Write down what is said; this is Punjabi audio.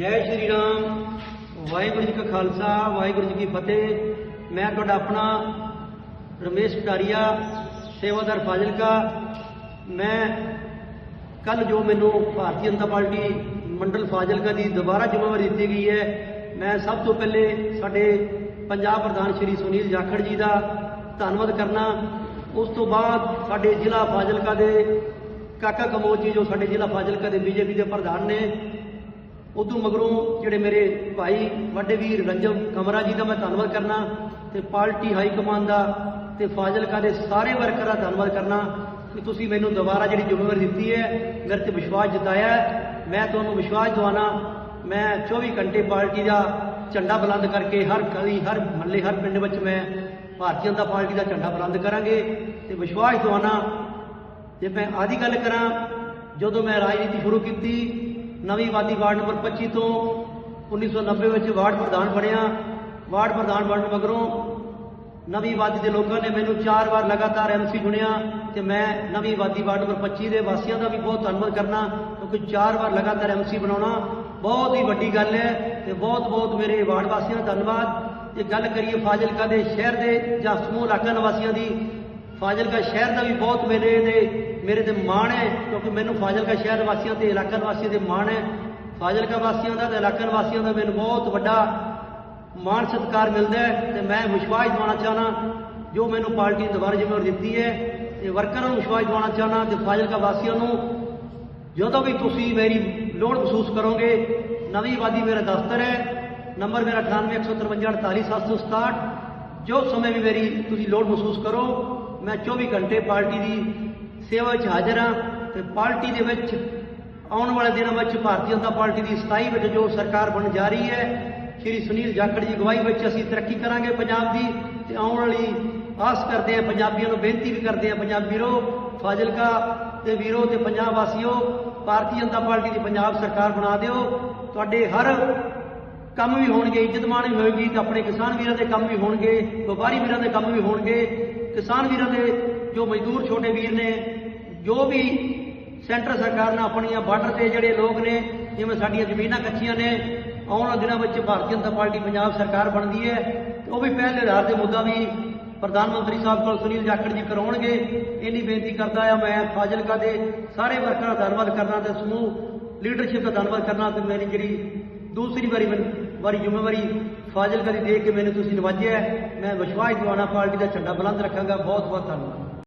ਜੈ ਸ਼੍ਰੀ ਰਾਮ। ਵਾਹਿਗੁਰੂ ਜੀ ਕਾ ਖਾਲਸਾ, ਵਾਹਿਗੁਰੂ ਜੀ ਕੀ ਫਤਿਹ। ਮੈਂ ਤੁਹਾਡਾ ਆਪਣਾ ਰਮੇਸ਼ ਕਟਾਰੀਆ ਸੇਵਾਦਾਰ ਫਾਜ਼ਿਲਕਾ। ਮੈਂ ਕੱਲ ਜੋ ਮੈਨੂੰ ਭਾਰਤੀ ਜਨਤਾ ਪਾਰਟੀ ਮੰਡਲ ਫਾਜ਼ਿਲਕਾ ਦੀ ਦੁਬਾਰਾ ਜ਼ਿੰਮੇਵਾਰੀ ਦਿੱਤੀ ਗਈ ਹੈ, ਮੈਂ ਸਭ ਤੋਂ ਪਹਿਲੇ ਸਾਡੇ ਪੰਜਾਬ ਪ੍ਰਧਾਨ ਸ਼੍ਰੀ ਸੁਨੀਲ ਜਾਖੜ ਜੀ ਦਾ ਧੰਨਵਾਦ ਕਰਨਾ। ਉਸ ਤੋਂ ਬਾਅਦ ਸਾਡੇ ਜ਼ਿਲ੍ਹਾ ਫਾਜ਼ਿਲਕਾ ਦੇ ਕਾਕਾ ਕਮੋਜ ਜੀ ਜੋ ਸਾਡੇ ਜ਼ਿਲ੍ਹਾ ਫਾਜ਼ਿਲਕਾ ਦੇ ਬੀਜੇਪੀ ਦੇ ਪ੍ਰਧਾਨ ਨੇ ਉਦੋਂ ਮਗਰੋਂ ਜਿਹੜੇ ਮੇਰੇ ਭਾਈ ਵੱਡੇ ਵੀਰ ਰੰਜਨ ਕਮਰਾ ਜੀ ਦਾ ਮੈਂ ਧੰਨਵਾਦ ਕਰਨਾ ਤੇ ਪਾਰਟੀ ਹਾਈ ਕਮਾਂਡ ਦਾ ਤੇ ਫਾਜ਼ਿਲਕਾ ਦੇ ਸਾਰੇ ਵਰਕਰਾਂ ਦਾ ਧੰਨਵਾਦ ਕਰਨਾ ਕਿ ਤੁਸੀਂ ਮੈਨੂੰ ਦੁਬਾਰਾ ਜਿਹੜੀ ਜ਼ਿੰਮੇਵਾਰੀ ਦਿੱਤੀ ਹੈ, ਮੇਰੇ ਤੇ ਵਿਸ਼ਵਾਸ ਜਤਾਇਆ ਮੈਂ ਤੁਹਾਨੂੰ ਵਿਸ਼ਵਾਸ ਦਿਵਾਨਾ ਮੈਂ 24 ਘੰਟੇ ਪਾਰਟੀ ਦਾ ਝੰਡਾ ਬੁਲੰਦ ਕਰਕੇ ਹਰ ਗਲੀ ਹਰ ਮਹੱਲੇ, ਹਰ ਪਿੰਡ ਵਿੱਚ ਮੈਂ ਭਾਰਤੀ ਜਨਤਾ ਪਾਰਟੀ ਦਾ ਝੰਡਾ ਬੁਲੰਦ ਕਰਾਂਗੇ ਤੇ ਵਿਸ਼ਵਾਸ ਦਿਵਾਨਾ ਜੇ ਮੈਂ ਆਦੀ ਗੱਲ ਕਰਾਂ, ਜਦੋਂ ਮੈਂ ਰਾਜਨੀਤੀ ਸ਼ੁਰੂ ਕੀਤੀ ਨਵੀਂ ਵਾਦੀ ਵਾਰਡ ਨੰਬਰ 25 ਤੋਂ 1990 ਵਿੱਚ ਵਾਰਡ ਪ੍ਰਧਾਨ ਬਣਿਆ। ਵਾਰਡ ਪ੍ਰਧਾਨ ਬਣਨ ਮਗਰੋਂ ਨਵੀਂ ਵਾਦੀ ਦੇ ਲੋਕਾਂ ਨੇ ਮੈਨੂੰ ਚਾਰ ਵਾਰ ਲਗਾਤਾਰ ਐਮਸੀ ਚੁਣਿਆ ਤੇ ਮੈਂ ਨਵੀਂ ਵਾਦੀ ਵਾਰਡ ਨੰਬਰ 25 ਦੇ ਵਾਸੀਆਂ ਦਾ ਵੀ ਬਹੁਤ ਧੰਨਵਾਦ ਕਰਨਾ, ਕਿਉਂਕਿ ਚਾਰ ਵਾਰ ਲਗਾਤਾਰ ਐਮਸੀ ਬਣਾਉਣਾ ਬਹੁਤ ਹੀ ਵੱਡੀ ਗੱਲ ਹੈ ਤੇ ਬਹੁਤ ਬਹੁਤ ਮੇਰੇ ਵਾਰਡ ਵਾਸੀਆਂ ਦਾ ਧੰਨਵਾਦ। ਜੇ ਗੱਲ ਕਰੀਏ ਫਾਜ਼ਿਲਕਾ ਦੇ ਸ਼ਹਿਰ ਦੇ ਜਾਂ ਸਮੂਹ ਇਲਾਕਾ ਨਿਵਾਸੀਆਂ ਦੀ ਫਾਜ਼ਿਲਕਾ ਸ਼ਹਿਰ ਦਾ ਵੀ ਬਹੁਤ ਮੇਰੇ ਦੇ ਮੇਰੇ ਤੇ ਮਾਣ ਹੈ, ਕਿਉਂਕਿ ਮੈਨੂੰ ਫਾਜ਼ਿਲਕਾ ਸ਼ਹਿਰ ਵਾਸੀਆਂ ਤੇ, ਇਲਾਕਾ ਵਾਸੀਆਂ ਦੇ ਮਾਣ ਹੈ। ਫਾਜ਼ਿਲਕਾ ਵਾਸੀਆਂ ਦਾ ਤੇ ਇਲਾਕਾ ਵਾਸੀਆਂ ਦਾ ਮੈਨੂੰ ਬਹੁਤ ਵੱਡਾ ਮਾਣ ਸਤਿਕਾਰ ਮਿਲਦਾ ਹੈ ਤੇ ਮੈਂ ਵਿਸ਼ਵਾਸ ਦਿਵਾਉਣਾ ਚਾਹਨਾ ਜੋ ਮੈਨੂੰ ਪਾਰਟੀ ਦੁਬਾਰਾ ਜ਼ਿੰਮੇਵਾਰੀ ਦਿੱਤੀ ਹੈ, ਤੇ ਵਰਕਰਾਂ ਨੂੰ ਵਿਸ਼ਵਾਸ ਦਿਵਾਉਣਾ ਚਾਹਨਾ ਤੇ ਫਾਜ਼ਿਲਕਾ ਵਾਸੀਆਂ ਨੂੰ ਜਦੋਂ ਵੀ ਤੁਸੀਂ ਮੇਰੀ ਲੋੜ ਮਹਿਸੂਸ ਕਰੋਗੇ, ਨਵੀਂ ਆਬਾਦੀ ਮੇਰਾ ਦਫ਼ਤਰ ਹੈ, ਨੰਬਰ ਮੇਰਾ 9815488767 ਜੋ ਸਮੇਂ ਵੀ ਮੇਰੀ ਤੁਸੀਂ ਲੋੜ ਮਹਿਸੂਸ ਕਰੋ ਮੈਂ 24 ਘੰਟੇ ਪਾਰਟੀ ਦੀ ਸੇਵਾ 'ਚ ਹਾਜ਼ਰ ਹਾਂ ਤੇ ਪਾਰਟੀ ਦੇ ਵਿੱਚ ਆਉਣ ਵਾਲੇ ਦਿਨਾਂ ਵਿੱਚ ਭਾਰਤੀ ਜਨਤਾ ਪਾਰਟੀ ਦੀ 27 ਵਿੱਚ ਜੋ ਸਰਕਾਰ ਬਣ ਜਾ ਰਹੀ ਹੈ, ਸ਼੍ਰੀ ਸੁਨੀਲ ਜਾਖੜ ਜੀ ਅਗਵਾਈ ਵਿੱਚ ਅਸੀਂ ਤਰੱਕੀ ਕਰਾਂਗੇ ਪੰਜਾਬ ਦੀ ਤੇ ਆਉਣ ਵਾਲੀ ਆਸ ਕਰਦੇ ਹਾਂ ਪੰਜਾਬੀਆਂ ਨੂੰ, ਬੇਨਤੀ ਵੀ ਕਰਦੇ ਹਾਂ ਪੰਜਾਬੀ ਵੀਰੋ, ਫਾਜ਼ਿਲਕਾ ਦੇ ਵੀਰੋ ਤੇ ਪੰਜਾਬ ਵਾਸੀਓ, ਭਾਰਤੀ ਜਨਤਾ ਪਾਰਟੀ ਦੀ ਪੰਜਾਬ ਸਰਕਾਰ ਬਣਾ ਦਿਓ। ਤੁਹਾਡੇ ਹਰ ਕੰਮ ਵੀ ਹੋਣਗੇ ਇੱਜ਼ਤਮਾਨ ਵੀ ਹੋਏਗੀ ਤੇ ਆਪਣੇ ਕਿਸਾਨ ਵੀਰਾਂ ਦੇ ਕੰਮ ਵੀ ਹੋਣਗੇ, ਵਪਾਰੀ ਵੀਰਾਂ ਦੇ ਕੰਮ ਵੀ ਹੋਣਗੇ। ਕਿਸਾਨ ਵੀਰਾਂ ਦੇ ਜੋ ਮਜ਼ਦੂਰ ਛੋਟੇ ਵੀਰ ਨੇ, ਜੋ ਵੀ ਸੈਂਟਰ ਸਰਕਾਰ ਨੇ ਆਪਣੀਆਂ ਬਾਰਡਰ ਤੇ ਜਿਹੜੇ ਲੋਕ ਨੇ, ਜਿਵੇਂ ਸਾਡੀਆਂ ਜ਼ਮੀਨਾਂ ਕੱਚੀਆਂ ਨੇ, ਆਉਣ ਵਾਲੇ ਦਿਨਾਂ ਵਿੱਚ ਭਾਰਤੀ ਜਨਤਾ ਪਾਰਟੀ ਪੰਜਾਬ ਸਰਕਾਰ ਬਣਦੀ ਹੈ ਉਹ ਵੀ ਪਹਿਲੇ ਆਧਾਰ ਦੇ ਮੁੱਦਾ ਵੀ ਪ੍ਰਧਾਨ ਮੰਤਰੀ ਸਾਹਿਬ ਕੋਲ ਸੁਨੀਲ ਜਾਖੜ ਜੀ ਕਰਾਉਣਗੇ। ਇੰਨੀ ਬੇਨਤੀ ਕਰਦਾ ਆ ਮੈਂ ਫਾਜ਼ਿਲਕਾ ਦੇ ਸਾਰੇ ਵਰਕਰਾਂ ਦਾ ਧੰਨਵਾਦ ਕਰਨਾ ਤੇ ਸਮੂਹ ਲੀਡਰਸ਼ਿਪ ਦਾ ਧੰਨਵਾਦ ਕਰਨਾ ਤੇ ਮੇਰੀ ਜਿਹੜੀ ਦੂਸਰੀ ਵਾਰੀ ਮੈਨੂੰ- ਵਾਰੀ ਜ਼ਿੰਮੇਵਾਰੀ ਫਾਜ਼ਿਲ ਕਰੀ ਦੇ ਕੇ ਮੈਨੂੰ ਤੁਸੀਂ ਨਵਾਜਿਆ ਮੈਂ ਵਿਸ਼ਵਾਸ ਦਿਵਾਉਣਾ ਪਾਰਟੀ ਦਾ ਝੰਡਾ ਬੁਲੰਦ ਰੱਖਾਂਗਾ। ਬਹੁਤ ਬਹੁਤ ਧੰਨਵਾਦ।